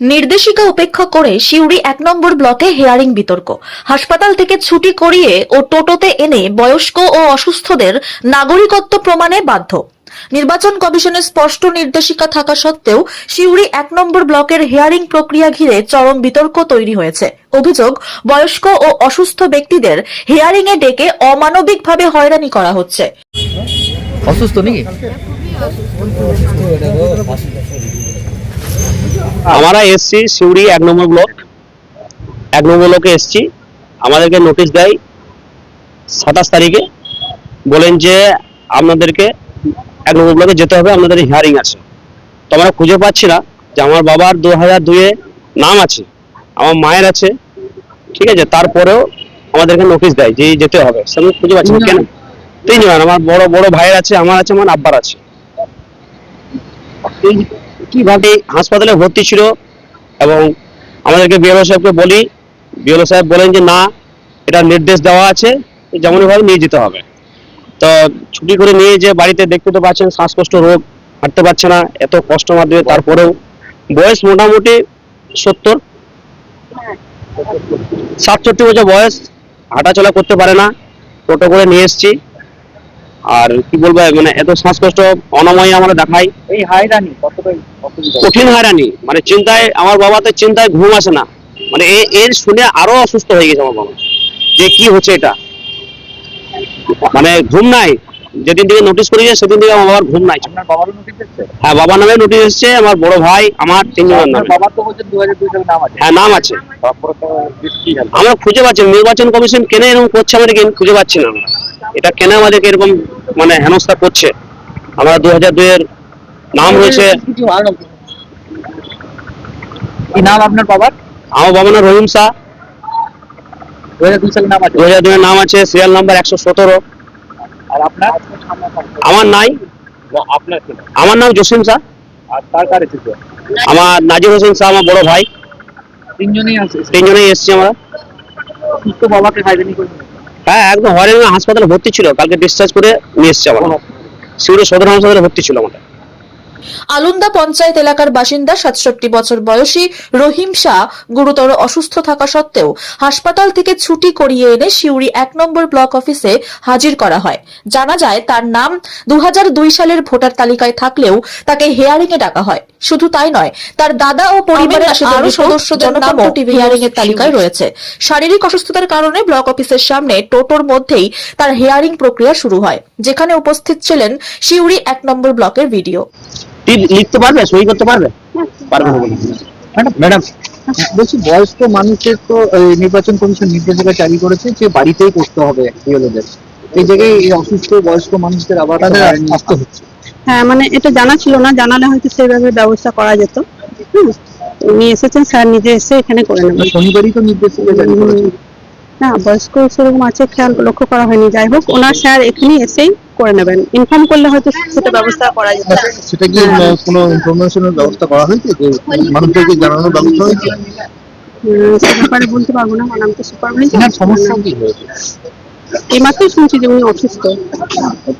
নির্দেশিকা উপেক্ষা করে সিউড়ি এক নম্বর ব্লকে হেয়ারিং বিতর্ক। হাসপাতাল থেকে ছুটি করিয়ে ও টোটোতে এনে বয়স্ক ও অসুস্থদের নাগরিকত্ব প্রমাণে বাধ্য। নির্বাচন কমিশনের স্পষ্ট নির্দেশিকা থাকা সত্ত্বেও সিউড়ি এক নম্বর ব্লকের হেয়ারিং প্রক্রিয়া ঘিরে চরম বিতর্ক তৈরি হয়েছে। অভিযোগ বয়স্ক ও অসুস্থ ব্যক্তিদের হেয়ারিং এ ডেকে অমানবিকভাবে হয়রানি করা হচ্ছে। অসুস্থ নাকি? আমরা এসছি সিউড়ি এক নম্বর ব্লক। এক নম্বর ব্লকে এসছি। আমাদেরকে নোটিশ দেয় সাতাশ তারিখে। বলেন যে আপনাদেরকে এক নম্বর ব্লকে যেতে হবে, আপনাদের হিয়ারিং আছে। তো আমরা খুঁজে পাচ্ছি না যে আমার বাবার দু হাজার দুয়ে নাম আছে, আমার মায়ের আছে, ঠিক আছে? তারপরেও আমাদেরকে নোটিশ দেয় যে যেতে হবে। সেরকম খুঁজে পাচ্ছি না, কেন? তিনজন, আমার বড় বড় ভাইয়ের আছে, আমার আছে, আমার আব্বার আছে। কীভাবে হাসপাতালে ভর্তি ছিল এবং আমাদেরকে বিএলও সাহেবকে বলি, বিএলও সাহেব বলেন যে, না, এটা নির্দেশ দেওয়া আছে, যেমনভাবে নিয়ে যেতে হবে। তো ছুটি করে নিয়ে যে বাড়িতে দেখতে তো পাচ্ছেন, শ্বাসকষ্ট রোগ হাঁটতে পারছে না, এত কষ্ট মাধ্যমে তারপরেও বয়স মোটামুটি সত্তর। সাতষট্টি বছর বয়স, হাঁটাচলা করতে পারে না, টোটো করে নিয়ে এসেছি। আর কি বলব মানে এত শ্বাসকষ্ট অনময় আমরা দেখাই। এই অসুবিধা? কঠিন হয়রানি মানে চিন্তায় আমার বাবা তো চিন্তায় ঘুম আসে না। মানে এর শুনে আরও অসুস্থ হয়ে গেছে আমার বাবা। যে কি হচ্ছে এটা? মানে ঘুম নাই। যেদিন থেকে নোটিশ করেছে সেদিন থেকে আমার বাবার ঘুম নাই। আপনার বাবারও নোটিশ এসছে? হ্যাঁ বাবার নামে নোটিশ এসছে আমার বড় ভাই আমার তিনজনের বাবার তো বলছেন সালে নাম আছে। হ্যাঁ নাম আছে। আমরা খুঁজে পাচ্ছি নির্বাচন কমিশন কেন এরকম করছে আমাদেরকে খুঁজে পাচ্ছি না আমরা। এটা কেন আমাদেরকে এরকম মানে হেনস্থা করছে। আমরা দু হাজার দুইয়ের নাম রয়েছে কি নাম আপনার বাবার? আমার বাবার নাম রহিম শাহ। দু হাজার দুইয়ের নাম আছে। সিরিয়াল নাম্বার একশো সতেরো। আর আপনার? আমার নাই। আপনার আমার নাম জসিম শাহ। আর তার কার আমার নাজির হোসেন শাহ আমার বড় ভাই। তিনজনেই আছে। তিনজনেই এসেছি আমরা। সুস্থ বাবাকে হাইরানি করে হ্যাঁ একদম হরেন হাসপাতালে ভর্তি ছিল। কালকে ডিসচার্জ করে নিয়ে এসেছি আমরা সিউড়ি সদর হাসপাতালে ভর্তি ছিল আমাদের আলুন্দা পঞ্চায়েত এলাকার বাসিন্দা সাতষট্টি বছর বয়সী রহিম শাহ গুরুতর অসুস্থ থাকা সত্ত্বেও হাসপাতাল থেকে ছুটি করিয়ে এনে সিউড়ি এক নম্বর ব্লক অফিসে হাজির করা হয়। জানা যায় তার নাম দু হাজার দুই সালের ভোটার তালিকায় থাকলেও তাকে হেয়ারিং এ ডাকা হয়। শুধু তাই নয় তার দাদা ও পরিবারের আরও সদস্যদের নামও হিয়ারিং এর তালিকায় রয়েছে। শারীরিক অসুস্থতার কারণে ব্লক অফিসের সামনে টোটোর মধ্যেই তার হেয়ারিং প্রক্রিয়া শুরু হয় যেখানে উপস্থিত ছিলেন সিউড়ি এক নম্বর ব্লকের ভিডিও। লিখতে পারবে? সই করতে পারবে? পারবে ম্যাডাম ম্যাডাম বলছি বয়স্ক মানুষের তো নির্বাচন কমিশন নির্দেশিকা জারি করেছে যে বাড়িতেই করতে হবে বিএলওদের এই জায়গায় এই অসুস্থ বয়স্ক মানুষদের আবার আসতে হচ্ছে। হ্যাঁ মানে এটা জানা ছিল না জানালে হয়তো সেভাবে ব্যবস্থা করা যেত। হুম উনি এসেছেন স্যার নিজে এসে এখানে করে নেবেন। শনিবারই তো নির্দেশিকা জারি করেছে না বয়স্ক সেরকম আছে খেয়াল লক্ষ্য করা হয়নি। যাই হোক ওনার স্যার এখানে এসেই করে নেবেন। ইনফর্ম করলে হয়তো সেটা ব্যবস্থা করা যেত। সেটা কি কোনো ইনফরমেশনের ব্যবস্থা করা হয়েছে মানুষদেরকে জানানোর ব্যবস্থা হয়েছে? সে ব্যাপারে বলতে পারব না কারণ আমি তো সুপারভাইজার সমস্যা কি হয়েছে? এই মাত্রই শুনছি যে উনি অসুস্থ।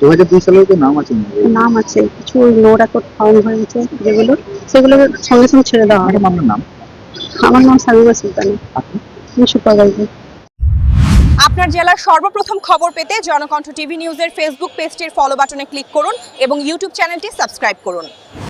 দু হাজার দুই সালেও তো নাম আছে নাম আছে কিছু নো রেকর্ড ফাউন্ড হয়েছে যেগুলো সেগুলো সঙ্গে সঙ্গে ছেড়ে দেওয়া ম্যাডাম আপনার নাম? আমার নাম সামিমা সুলতানা। আমি সুপারভাইজার আপনার জেলার সর্বপ্রথম খবর পেতে জনকণ্ঠ টিভি নিউজের ফেসবুক পেজটির ফলো বাটনে ক্লিক করুন এবং ইউটিউব চ্যানেলটি সাবস্ক্রাইব করুন।